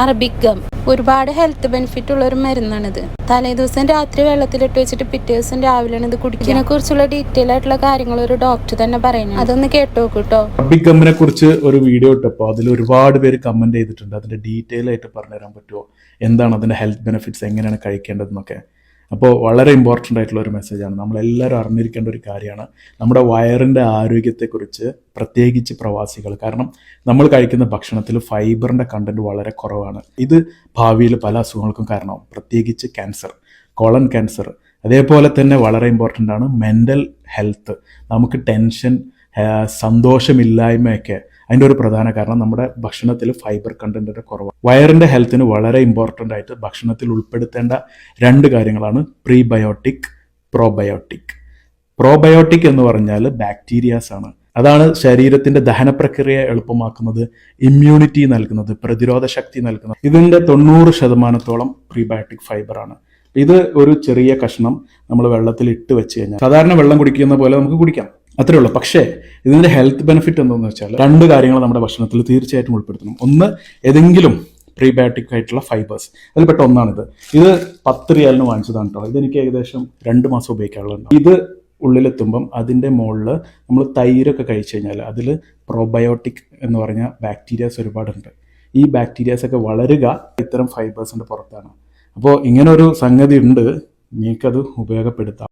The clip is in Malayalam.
അറബിക്കം ഒരുപാട് ഹെൽത്ത് ബെനിഫിറ്റ് ഉള്ള ഒരു മരുന്നാണിത് തലേദിവസം രാത്രി വെള്ളത്തിലിട്ട് വെച്ചിട്ട് പിറ്റേ ദിവസം രാവിലെയാണ് ഇത് കുടിക്കുന്നതിനെ കുറിച്ചുള്ള ഡീറ്റെയിൽ ആയിട്ടുള്ള കാര്യങ്ങൾ ഒരു ഡോക്ടർ തന്നെ പറയുന്നത് അതൊന്ന് കേട്ടോ കേട്ടോ അറബിക് ഗമ്മിനെ കുറിച്ച് ഒരു വീഡിയോ ഇട്ടപ്പോൾ അതിൽ ഒരുപാട് പേര് കമന്റ് ചെയ്തിട്ടുണ്ട്. അതിന്റെ ഡീറ്റെയിൽ ആയിട്ട് പറഞ്ഞുതരാൻ പറ്റുമോ? എന്താണ് അതിന്റെ ഹെൽത്ത് ബെനിഫിറ്റ്സ് എങ്ങനെയാണ് കഴിക്കേണ്ടതെന്നൊക്കെ. അപ്പോൾ വളരെ ഇമ്പോർട്ടന്റ് ആയിട്ടുള്ള ഒരു മെസ്സേജാണ് നമ്മളെല്ലാവരും അറിഞ്ഞിരിക്കേണ്ട ഒരു കാര്യമാണ്. നമ്മുടെ വയറിന്റെ ആരോഗ്യത്തെക്കുറിച്ച് പ്രത്യേകിച്ച് പ്രവാസികൾ. കാരണം നമ്മൾ കഴിക്കുന്ന ഭക്ഷണത്തിൽ ഫൈബറിന്റെ കണ്ടന്റ് വളരെ കുറവാണ്. ഇത് ഭാവിയിൽ പല അസുഖങ്ങൾക്കും കാരണമാവും. പ്രത്യേകിച്ച് ക്യാൻസർ കോളൻ ക്യാൻസർ അതേപോലെ തന്നെ വളരെ ഇമ്പോർട്ടന്റ് ആണ് മെന്റൽ ഹെൽത്ത് നമുക്ക് ടെൻഷൻ സന്തോഷമില്ലായ്മയൊക്കെ അതിന്റെ ഒരു പ്രധാന കാരണം നമ്മുടെ ഭക്ഷണത്തിൽ ഫൈബർ കണ്ടന്റിന്റെ കുറവാണ്. വയറിന്റെ ഹെൽത്തിന് വളരെ ഇമ്പോർട്ടന്റ് ആയിട്ട് ഭക്ഷണത്തിൽ ഉൾപ്പെടുത്തേണ്ട രണ്ട് കാര്യങ്ങളാണ് പ്രീബയോട്ടിക് പ്രോബയോട്ടിക് പ്രോബയോട്ടിക് എന്ന് പറഞ്ഞാൽ ബാക്ടീരിയാസ് ആണ്. അതാണ് ശരീരത്തിന്റെ ദഹന പ്രക്രിയ എളുപ്പമാക്കുന്നത് ഇമ്മ്യൂണിറ്റി നൽകുന്നത് പ്രതിരോധ ശക്തി നൽകുന്നത്. ഇതിന്റെ തൊണ്ണൂറ് ശതമാനത്തോളം പ്രീബയോട്ടിക് ഫൈബർ ആണ്. ഇത് ഒരു ചെറിയ കഷ്ണം നമ്മൾ വെള്ളത്തിൽ ഇട്ട് വെച്ച് കഴിഞ്ഞാൽ സാധാരണ വെള്ളം കുടിക്കുന്ന പോലെ നമുക്ക് കുടിക്കാം. അത്രേ ഉള്ളൂ. പക്ഷേ ഇതിന്റെ ഹെൽത്ത് ബെനിഫിറ്റ് എന്താണെന്ന് വെച്ചാൽ രണ്ട് കാര്യങ്ങൾ നമ്മുടെ ഭക്ഷണത്തിൽ തീർച്ചയായിട്ടും ഉൾപ്പെടുത്തണം. ഒന്ന് ഏതെങ്കിലും പ്രീബയോട്ടിക് ആയിട്ടുള്ള ഫൈബേഴ്സ് അതിൽപ്പെട്ട ഒന്നാണിത്. ഇത് പത്ത് റിയാലിന് വാങ്ങിച്ചതാണ് കേട്ടോ ഇതെനിക്ക് ഏകദേശം രണ്ട് മാസം ഉപയോഗിക്കാനുള്ളത് ഇത് ഉള്ളിലെത്തുമ്പം അതിന്റെ മുകളിൽ നമ്മൾ തൈരൊക്കെ കഴിച്ചു കഴിഞ്ഞാൽ അതിൽ പ്രോബയോട്ടിക് എന്ന് പറഞ്ഞ ബാക്ടീരിയാസ് ഒരുപാടുണ്ട്. ഈ ബാക്ടീരിയാസ് ഒക്കെ വളരുക ഇത്തരം ഫൈബേഴ്സിന്റെ പുറത്താണ്. അപ്പോൾ ഇങ്ങനൊരു സംഗതി ഉണ്ട് നിങ്ങൾക്കത് ഉപയോഗപ്പെടുത്താം.